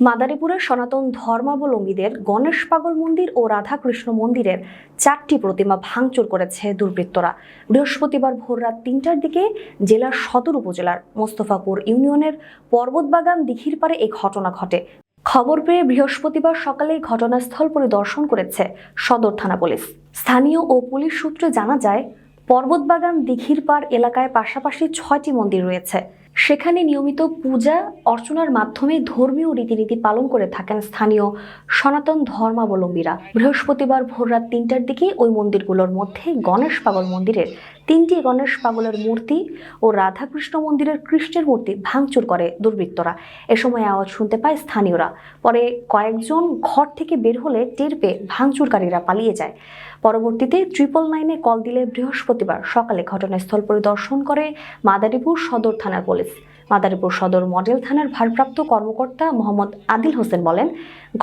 মাদারীপুরের সনাতন ধর্মাবলম্বীদের গণেশ পাগল মন্দির ও রাধাকৃষ্ণ মন্দিরের চারটি প্রতিমা ভাঙচুর করেছে দুর্বৃত্তরা। বৃহস্পতিবার ভোররাত তিনটার দিকে জেলার সদর উপজেলার মোস্তফাপুর ইউনিয়নের পর্বতবাগান দিঘির পাড়ে এই ঘটনা ঘটে। খবর পেয়ে বৃহস্পতিবার সকালে ঘটনাস্থল পরিদর্শন করেছে সদর থানা পুলিশ। স্থানীয় ও পুলিশ সূত্রে জানা যায়, পর্বতবাগান দিঘির পাড় এলাকায় পাশাপাশি ছয়টি মন্দির রয়েছে। সেখানে নিয়মিত পূজা অর্চনার মাধ্যমে ধর্মীয় রীতিনীতি পালন করে থাকেন স্থানীয় সনাতন ধর্মাবলম্বীরা। বৃহস্পতিবার ভোর রাত তিনটার দিকে ওই মন্দিরগুলোর মধ্যে গণেশ পাগল মন্দিরের তিনটি গণেশ পাগলের মূর্তি ও রাধাকৃষ্ণ মন্দিরের কৃষ্ণের মূর্তি ভাঙচুর করে দুর্বৃত্তরা। এ সময় আওয়াজ শুনতে পায় স্থানীয়রা। পরে কয়েকজন ঘর থেকে বের হলে টের পেয়ে ভাঙচুরকারীরা পালিয়ে যায়। পরবর্তীতে ট্রিপল নাইনে কল দিলে বৃহস্পতিবার সকালে ঘটনাস্থল পরিদর্শন করে মাদারীপুর সদর থানার পুলিশ। মাদারীপুর সদর মডেল থানার ভারপ্রাপ্ত কর্মকর্তা মোহাম্মদ আদিল হোসেন বলেন,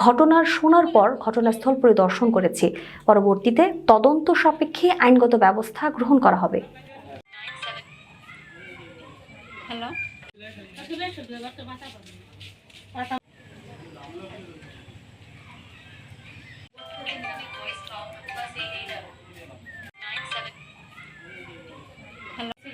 ঘটনার শোনার পর ঘটনাস্থল পরিদর্শন করেছি। পরবর্তীতে তদন্ত সাপেক্ষে আইনগত ব্যবস্থা গ্রহণ করা হবে। হ্যালো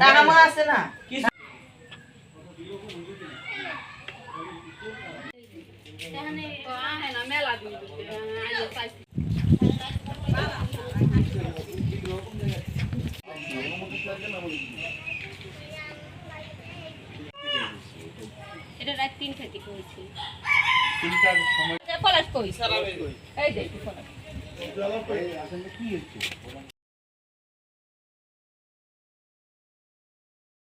টাকা মা আছে না? এটা রাত তিন থেকে কইছি তিনটার সময় পলাশ কইছি এই দেখি পলাশ কি হচ্ছে?